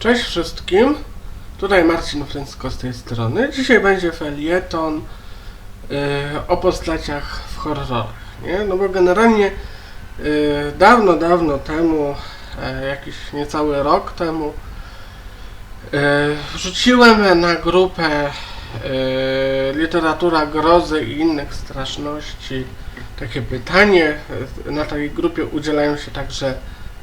Cześć wszystkim, tutaj Marcin Fręcko z tej strony. Dzisiaj będzie felieton y, o postaciach w horrorach, nie? No bo generalnie y, dawno, dawno temu, e, jakiś niecały rok temu, y, wrzuciłem na grupę y, literatura grozy i innych straszności takie pytanie. Y, Na tej grupie udzielają się także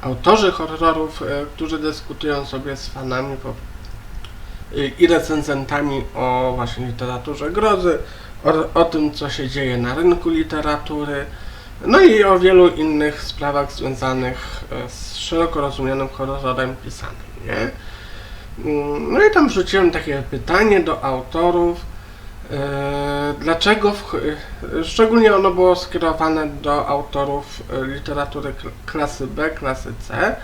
autorzy horrorów, e, którzy dyskutują sobie z fanami i recenzentami o właśnie literaturze grozy, o, o tym, co się dzieje na rynku literatury, no i o wielu innych sprawach związanych e, z szeroko rozumianym horrorem pisanym, nie? Mm, No i tam wrzuciłem takie pytanie do autorów, dlaczego, w, e, szczególnie ono było skierowane do autorów e, literatury kl- klasy B, klasy C,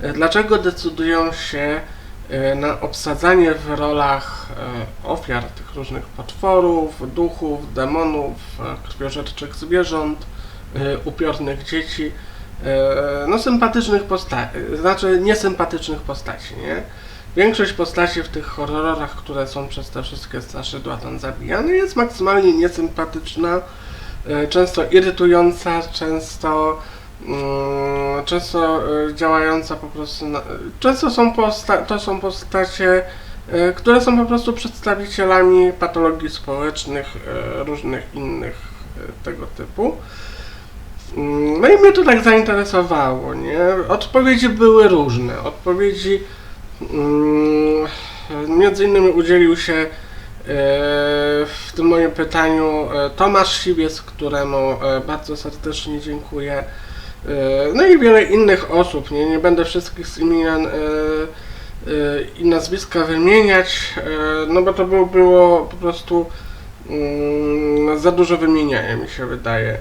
e, dlaczego decydują się e, na obsadzanie w rolach e, ofiar tych różnych potworów, duchów, demonów, e, krwiożerczych zwierząt, e, upiornych dzieci, e, no sympatycznych postaci, znaczy niesympatycznych postaci, nie? Większość postaci w tych horrorach, które są przez te wszystkie straszydła tam zabijane, jest maksymalnie niesympatyczna, e, często irytująca, często mm, często e, działająca po prostu na, często są posta- to są postacie, e, które są po prostu przedstawicielami patologii społecznych, różnych innych tego typu. Mm, No i mnie to tak zainteresowało, nie? Odpowiedzi były różne. Odpowiedzi między innymi udzielił się e, w tym moim pytaniu e, Tomasz Siwiec, któremu e, bardzo serdecznie dziękuję. No i wiele innych osób, nie, nie będę wszystkich z imion i nazwiska wymieniać, no bo to było, było po prostu mm, za dużo wymieniania mi się wydaje.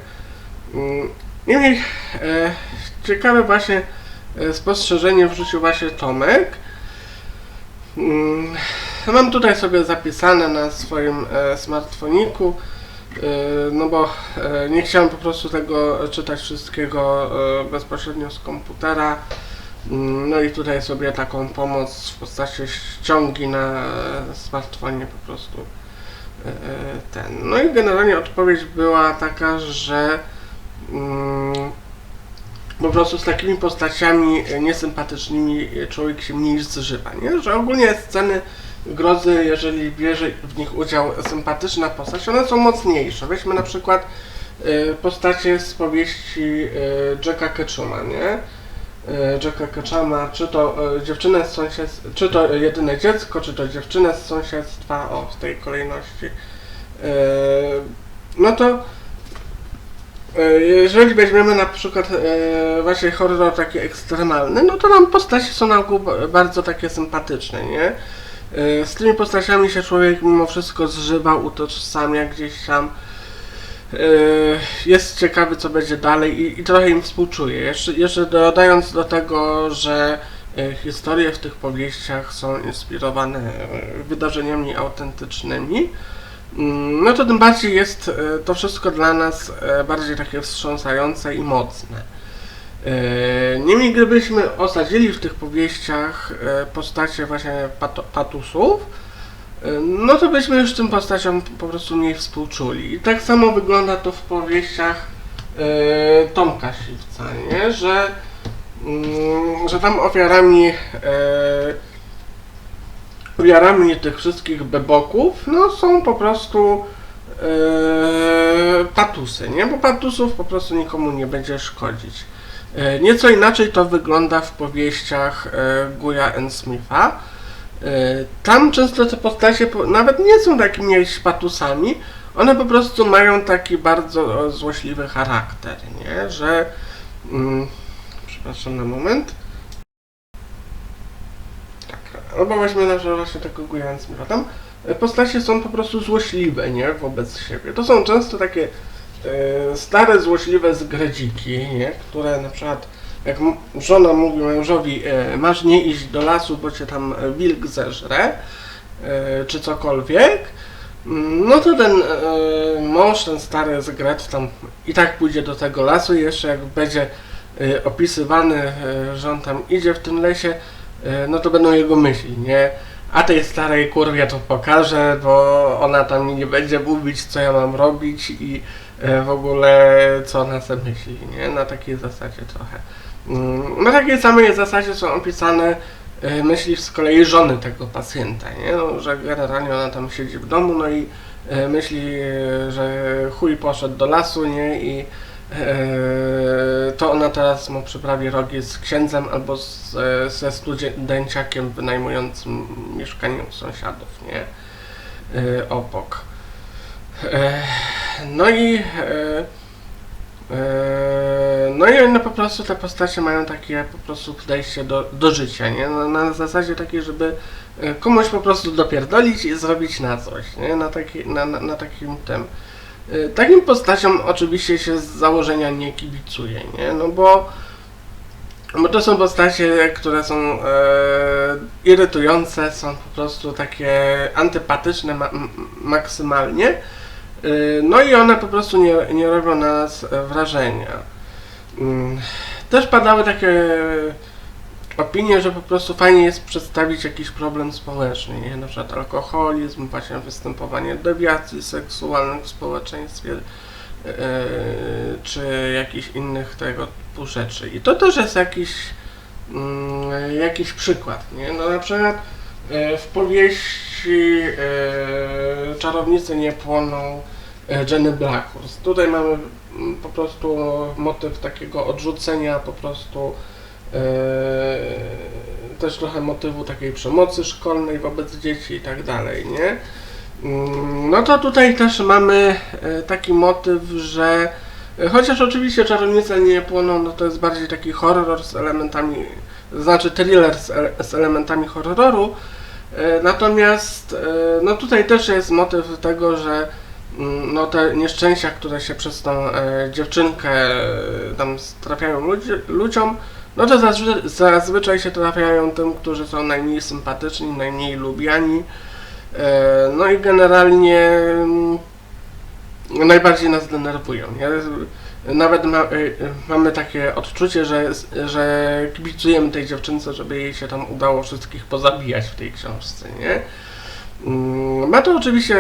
Mm, Niemniej e, ciekawe właśnie spostrzeżenie wrzucił właśnie Tomek. Mm, Mam tutaj sobie zapisane na swoim e, smartfoniku, e, no bo e, nie chciałem po prostu tego czytać wszystkiego bezpośrednio z komputera. Mm, No i tutaj sobie taką pomoc w postaci ściągi na smartfonie po prostu ten. No i generalnie odpowiedź była taka, że mm, po prostu z takimi postaciami e, niesympatycznymi e, człowiek się mniej zżywa, nie? Że ogólnie sceny grozy, jeżeli bierze w nich udział sympatyczna postać, one są mocniejsze. Weźmy na przykład e, postacie z powieści Jacka Ketchuma, nie? Jacka Ketchuma, czy to dziewczynę z sąsiedztwa, czy to jedyne dziecko, czy to dziewczynę z sąsiedztwa, o, w tej kolejności. No to Jeżeli weźmiemy na przykład e, właśnie horror taki ekstremalny, no to nam postaci są na ogół ba- bardzo takie sympatyczne, nie? E, Z tymi postaciami się człowiek mimo wszystko zżywa, utożsamia gdzieś tam. E, Jest ciekawy, co będzie dalej i, i trochę im współczuje. Jeszcze, jeszcze dodając do tego, że e, historie w tych powieściach są inspirowane e, wydarzeniami autentycznymi, no to tym bardziej jest e, to wszystko dla nas e, bardziej takie wstrząsające i mocne. E, Niemniej gdybyśmy osadzili w tych powieściach postacie właśnie pato, patusów, no to byśmy już tym postaciom po prostu mniej współczuli. I tak samo wygląda to w powieściach Tomka Siwca, nie? Że, mm, że tam ofiarami ofiarami tych wszystkich beboków, no są po prostu e, patusy, nie? Bo patusów po prostu nikomu nie będzie szkodzić. E, nieco inaczej to wygląda w powieściach e, Guya N. Smitha. E, tam często te postacie po, nawet nie są takimi patusami, one po prostu mają taki bardzo złośliwy charakter, nie? Że... Mm, przepraszam na moment. Tak, albo weźmy na przykład właśnie tego Smitha. Tam e, postacie są po prostu złośliwe, nie? Wobec siebie. To są często takie e, stare, złośliwe zgredziki, nie? Które na przykład jak żona mówi mężowi e, masz nie iść do lasu, bo cię tam wilk zeżre, e, czy cokolwiek, mm, no to ten mąż, ten stary zgret tam i tak pójdzie do tego lasu i jeszcze jak będzie opisywany, e, że on tam idzie w tym lesie, no to będą jego myśli, nie? A tej starej kurwie to pokażę, bo ona tam nie będzie mówić, co ja mam robić i e, w ogóle co ona sobie myśli, nie? Na takiej zasadzie trochę. Mm, Na takiej samej zasadzie są opisane e, myśli z kolei żony tego pacjenta, nie? No, że generalnie ona tam siedzi w domu, no i e, myśli, e, że chuj poszedł do lasu, nie? I e, to ona teraz mu przyprawi rogi z księdzem albo z, e, ze studenciakiem wynajmującym mieszkanie u sąsiadów, nie? E, obok. E, no i no i one po prostu te postacie mają takie po prostu podejście do, do życia, nie? No, na zasadzie takiej, żeby e, komuś po prostu dopierdolić i zrobić na coś, nie? Na, taki, na, na, na takim tym. E, Takim postaciom oczywiście się z założenia nie kibicuje, nie? No bo, bo to są postacie, które są e, irytujące, są po prostu takie antypatyczne ma, maksymalnie. E, no i one po prostu nie, nie robią na nas wrażenia. Mm, Też padały takie opinie, że po prostu fajnie jest przedstawić jakiś problem społeczny, nie? Na przykład alkoholizm, właśnie występowanie dewiacji seksualnych w społeczeństwie, e, czy jakichś innych tego typu rzeczy. I to też jest jakiś, mm, jakiś przykład, nie? No na przykład e, w powieści e, Czarownice nie płoną Jenny Blackhurst. Tutaj mamy mm, po prostu motyw takiego odrzucenia po prostu też trochę motywu takiej przemocy szkolnej wobec dzieci i tak dalej, nie? Mm, No to tutaj też mamy e, taki motyw, że e, chociaż oczywiście czarownice nie płoną, no to jest bardziej taki horror z elementami, znaczy thriller z, ele- z elementami horroru, e, natomiast e, no tutaj też jest motyw tego, że mm, no te nieszczęścia, które się przez tą e, dziewczynkę e, tam trafiają ludzi, ludziom, no to zazwy, zazwyczaj się trafiają tym, którzy są najmniej sympatyczni, najmniej lubiani. E, No i generalnie mm, najbardziej nas denerwują. Nie? Nawet ma, e, mamy takie odczucie, że, że kibicujemy tej dziewczynce, żeby jej się tam udało wszystkich pozabijać w tej książce. Nie? Mm, Ma to oczywiście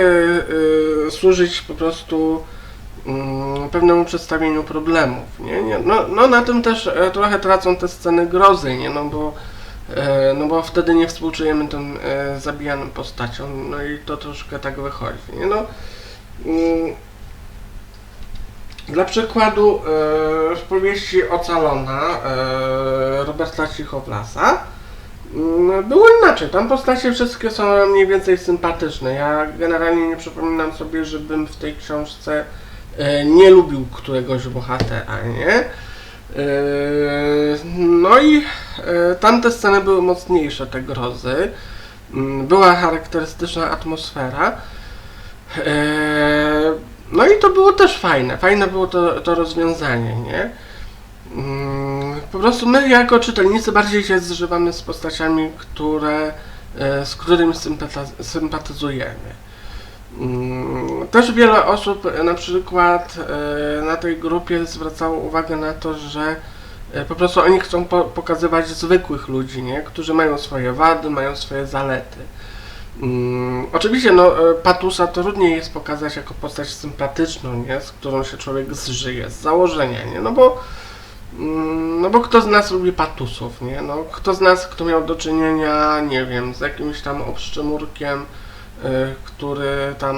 e, służyć po prostu pewnemu przedstawieniu problemów. Nie? Nie, no, no na tym też e, trochę tracą te sceny grozy, nie? No bo E, No bo wtedy nie współczujemy tym e, zabijanym postaciom, no i to troszkę tak wychodzi. Nie? No, mm, dla przykładu w powieści Ocalona Roberta Cichowlasa mm, było inaczej. Tam postacie wszystkie są mniej więcej sympatyczne. Ja generalnie nie przypominam sobie, żebym w tej książce nie lubił któregoś bohatera, nie? Yy, No i e, tamte sceny były mocniejsze, te grozy. Mm, Była charakterystyczna atmosfera. E, No i to było też fajne. Fajne było to, to rozwiązanie, nie? Mm, Po prostu my jako czytelnicy bardziej się zżywamy z postaciami, które, e, z którymi sympatyzujemy. Mm, Też wiele osób e, na przykład e, na tej grupie zwracało uwagę na to, że e, po prostu oni chcą po pokazywać zwykłych ludzi, nie? którzy mają swoje wady, mają swoje zalety. Mm, oczywiście no, Patusa trudniej jest pokazać jako postać sympatyczną, nie? z którą się człowiek zżyje, z założenia, nie? no bo mm, no bo kto z nas lubi patusów, nie? No, kto z nas, kto miał do czynienia, nie wiem, z jakimś tam obszczymurkiem, który tam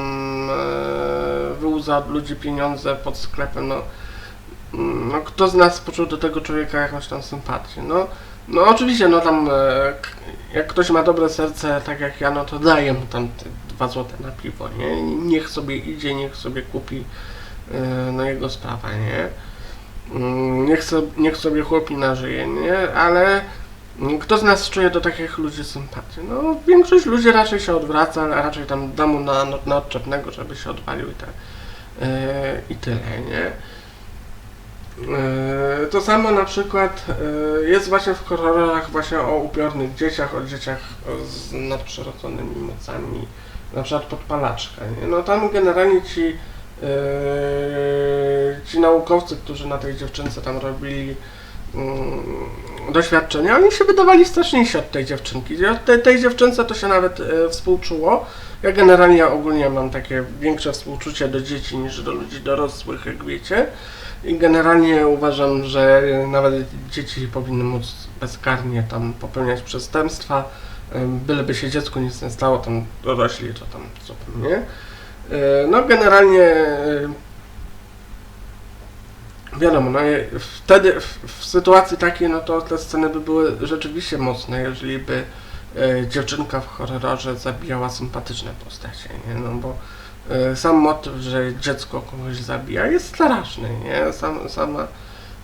y, wyłudza ludzi pieniądze pod sklepem, no, no kto z nas poczuł do tego człowieka jakąś tam sympatię, no, no oczywiście, no tam, k- jak ktoś ma dobre serce, tak jak ja, no to daję mu tam te dwa złote na piwo, nie, niech sobie idzie, niech sobie kupi, y, no jego sprawa, nie, Mm, niech, niech sobie chłopi nażyje, nie, ale kto z nas czuje do takich ludzi sympatię? No, większość ludzi raczej się odwraca, raczej tam da mu na, na odczepnego, żeby się odwalił i tak. Yy, I tyle, nie? Yy, to samo na przykład yy, jest właśnie w horrorach właśnie o upiornych dzieciach, o dzieciach z nadprzyrodzonymi mocami, na przykład podpalaczka, nie? No tam generalnie ci yy, ci naukowcy, którzy na tej dziewczynce tam robili doświadczenia, oni się wydawali straszniejsi od tej dziewczynki. Ja tej, dziewczynce to się nawet e, współczuło. Ja generalnie ogólnie mam takie większe współczucie do dzieci niż do ludzi dorosłych, jak wiecie. I generalnie uważam, że nawet dzieci powinny móc bezkarnie tam popełniać przestępstwa, byleby się dziecku nic nie stało, tam dorośli to tam co tam, nie? E, No generalnie e, wiadomo, no wtedy w, w sytuacji takiej, no to te sceny by były rzeczywiście mocne, jeżeli by e, dziewczynka w horrorze zabijała sympatyczne postacie, nie? No bo e, sam motyw, że dziecko kogoś zabija jest straszny, nie? Sam, sama,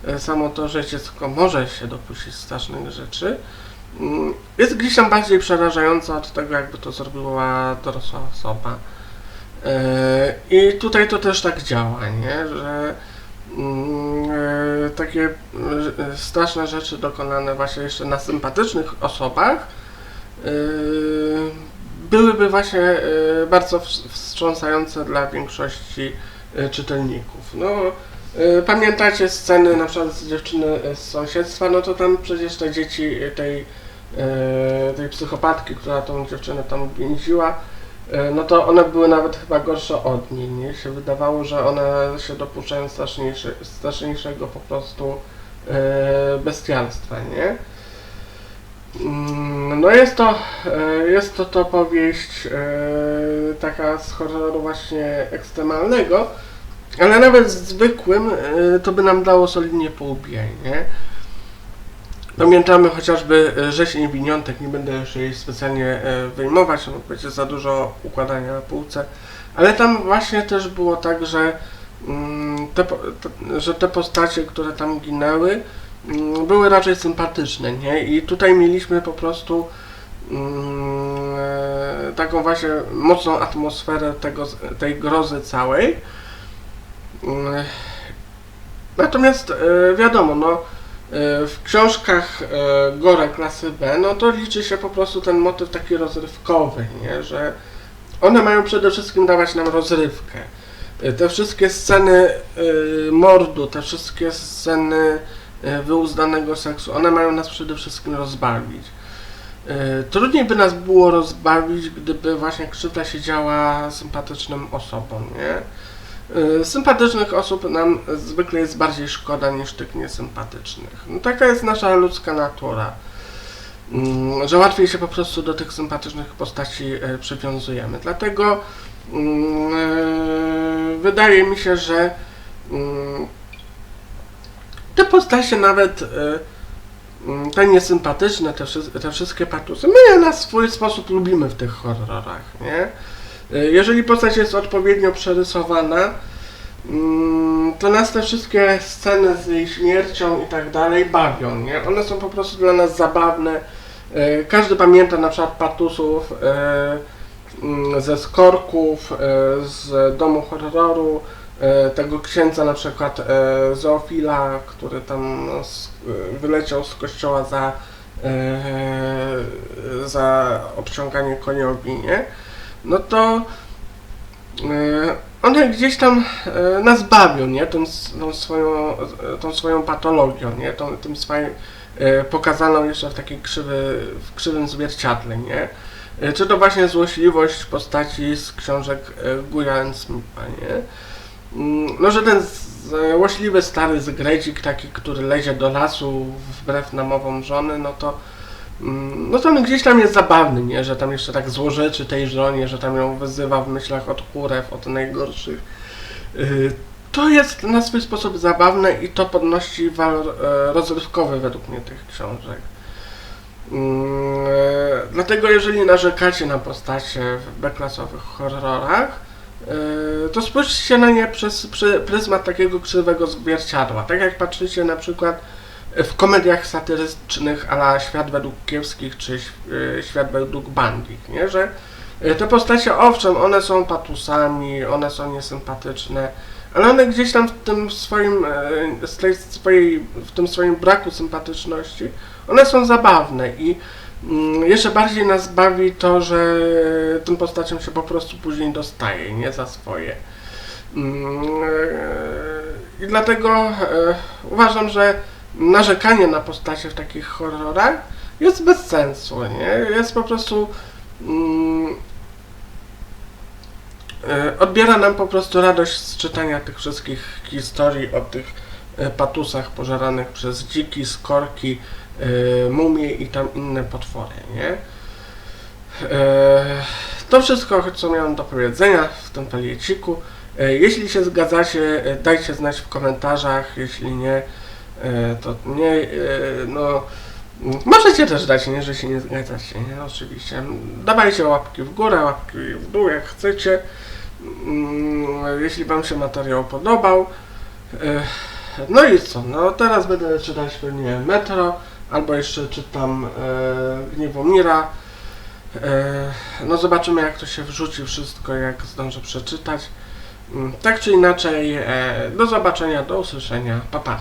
e, samo to, że dziecko może się dopuścić strasznych rzeczy, mm, jest gdzieś tam bardziej przerażające od tego, jakby to zrobiła dorosła osoba. E, I tutaj to też tak działa, nie? Że takie e, straszne rzeczy dokonane właśnie jeszcze na sympatycznych osobach e, byłyby właśnie e, bardzo wstrz- wstrząsające dla większości e, czytelników. No, e, pamiętacie sceny na przykład z dziewczyny e, z sąsiedztwa, no to tam przecież te dzieci e, tej, e, tej psychopatki, która tą dziewczynę tam więziła, E, no to one były nawet chyba gorsze od niej, nie? Się wydawało, że one się dopuszczają straszniejsze, straszniejszego po prostu e, bestialstwa, nie? Mm, No jest to, e, jest to to powieść e, taka z horroru właśnie ekstremalnego, ale nawet zwykłym e, to by nam dało solidnie po łbie, nie? Pamiętamy chociażby e, Rzeź Winiątek, nie będę już jej specjalnie e, wyjmować, bo będzie za dużo układania na półce, ale tam właśnie też było tak, że, mm, te, te, że te postacie, które tam ginęły, mm, były raczej sympatyczne, nie? I tutaj mieliśmy po prostu mm, e, taką właśnie mocną atmosferę tego, tej grozy całej. Natomiast e, wiadomo, no e, w książkach e, Gore klasy B, no to liczy się po prostu ten motyw taki rozrywkowy, nie? że one mają przede wszystkim dawać nam rozrywkę. E, Te wszystkie sceny e, mordu, te wszystkie sceny e, wyuzdanego seksu, one mają nas przede wszystkim rozbawić. E, Trudniej by nas było rozbawić, gdyby właśnie krzywda się działa sympatycznym osobom, nie? E, Sympatycznych osób nam zwykle jest bardziej szkoda niż tych niesympatycznych. No, taka jest nasza ludzka natura. Mm, Że łatwiej się po prostu do tych sympatycznych postaci e, przywiązujemy. Dlatego mm, e, wydaje mi się, że mm, te postacie nawet te niesympatyczne, te wszystkie patusy, my je na swój sposób lubimy w tych horrorach, nie? E, Jeżeli postać jest odpowiednio przerysowana, mm, to nas te wszystkie sceny z jej śmiercią i tak dalej bawią, nie? One są po prostu dla nas zabawne. E, Każdy pamięta na przykład patusów e, mm, ze Skorków, z Domu Horroru, tego księdza na przykład Zoofila, który tam no, wyleciał z kościoła za, za obciąganie koniowi, nie? No to e, one gdzieś tam e, nas bawią, nie? Tą, tą, swoją, e, tą swoją patologią, nie? Tą, tym swoim pokazaną jeszcze w takiej krzywy, w krzywym zwierciadle, nie? Czy to właśnie złośliwość postaci z książek Guya Smitha, nie? Mm, No, że ten złośliwy stary zgredzik, taki, który lezie do lasu wbrew namowom żony, no to no to on gdzieś tam jest zabawny, nie? Że tam jeszcze tak złorzeczy tej żonie, że tam ją wyzywa w myślach od kurew, od najgorszych. Yy, To jest na swój sposób zabawne i to podnosi walor e, rozrywkowy według mnie tych książek. Mm, e, Dlatego jeżeli narzekacie na postacie w B-klasowych horrorach, e, to spójrzcie na nie przez pryzmat takiego krzywego zwierciadła. Tak jak patrzycie na przykład w komediach satyrycznych ala Świat według Kiepskich czy e, Świat według Bandich, nie? Że e, te postacie, owszem, one są patusami, one są niesympatyczne, ale one gdzieś tam w tym swoim, e, z tej swojej, w tym swoim braku sympatyczności, one są zabawne i mm, jeszcze bardziej nas bawi to, że tym postaciom się po prostu później dostaje, nie za swoje. Mm, I dlatego uważam, że narzekanie na postacie w takich horrorach jest bez sensu, nie? Jest po prostu mm, e, odbiera nam po prostu radość z czytania tych wszystkich historii o tych e, patusach pożeranych przez dziki, skorki, e, mumie i tam inne potwory, nie? To wszystko, co miałem do powiedzenia w tym palieciku. E, Jeśli się zgadzacie, dajcie znać w komentarzach, jeśli nie, to nie, e, no, możecie też dać, nie, że się nie zgadzacie, nie, oczywiście. Dawajcie łapki w górę, łapki w dół, jak chcecie. Mm, Jeśli Wam się materiał podobał. E, No i co, no teraz będę czytać pewnie Metro, albo jeszcze czytam e, Gniewomira. E, No zobaczymy jak to się wrzuci wszystko, jak zdążę przeczytać. Mm, Tak czy inaczej, e, do zobaczenia, do usłyszenia, pa pa.